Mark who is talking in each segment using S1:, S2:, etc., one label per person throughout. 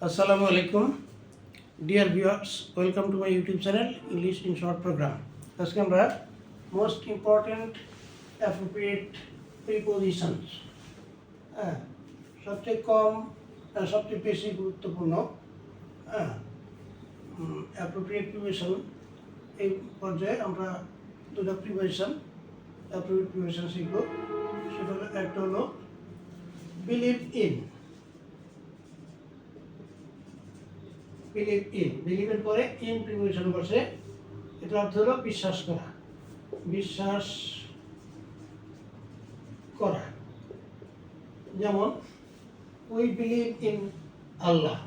S1: আসসালামু আলাইকুম। Dear viewers welcome to my YouTube channel English in short programme আজকে আমরা মোস্ট ইম্পর্ট্যান্ট অ্যাপ্রোপ্রিয়েট প্রিপোজিশনস হ্যাঁ সবচেয়ে কম আহ, সবচেয়ে বেশি গুরুত্বপূর্ণ হ্যাঁ অ্যাপ্রোপ্রিয়েট প্রিপোজিশন এই পর্যায়ে আমরা দুটো প্রিপোজিশন অ্যাপ্রোপ্রিয়েট প্রিপোজিশন শিখব। সেটা একটা হলো বিলিভ ইন বিলিভ ইন বিলিভের পরে ইন প্রিপোজিশন বসে এটা অর্থ হলো বিশ্বাস করা। বিশ্বাস করা। যেমন we believe in Allah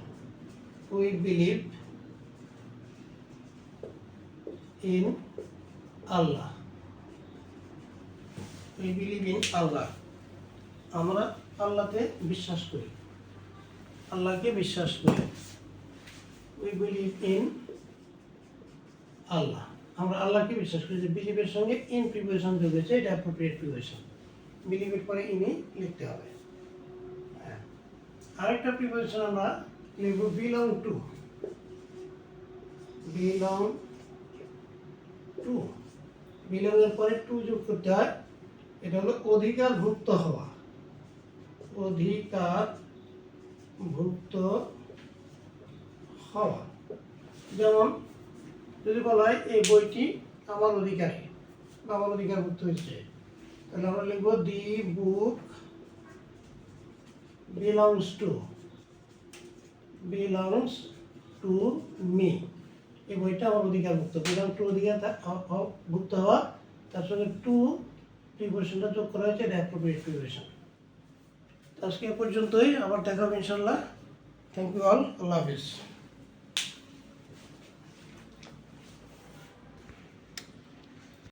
S1: we believe in Allah we believe in Allah আমরা আল্লাহতে বিশ্বাস করি। আল্লাহকে বিশ্বাস করি। উই বিলিভ ইন আল্লাহ আমরা আল্লাহকে বিশ্বাস করি যে বিলিভের সঙ্গে ইন প্রিপারেশন যোগ হয়েছে, এটা অ্যাপ্রোপ্রিয়েট প্রিপারেশন বিলিভের পরে ইনি লিখতে হবে। হ্যাঁ। আরেকটা প্রিপারেশন আমরা লিখব belong to belong to belong এর পরে টু যোগ করতে হয়, এটা হলো অধিকারভুক্ত হওয়া। অধিকার ভুক্ত হওয়া। যেমন, যদি বলা হয় এই বইটি আমার অধিকারে, বা আমার অধিকারভুক্ত হয়েছে, তাহলে আমরা লিখব the book belongs to belongs to me. এই বইটা আমার অধিকারভুক্ত। বিলং টু অধিকার ভুক্ত হওয়া, তার সঙ্গে টু প্রিপারেশনটা যোগ করা হয়েছে, এটা অ্যাপ্রোপ্রিয়েট প্রিপারেশন আজকে এ পর্যন্তই। আবার দেখা হবে ইনশাল্লাহ থ্যাংক ইউ অল আল্লাহ হাফিজ।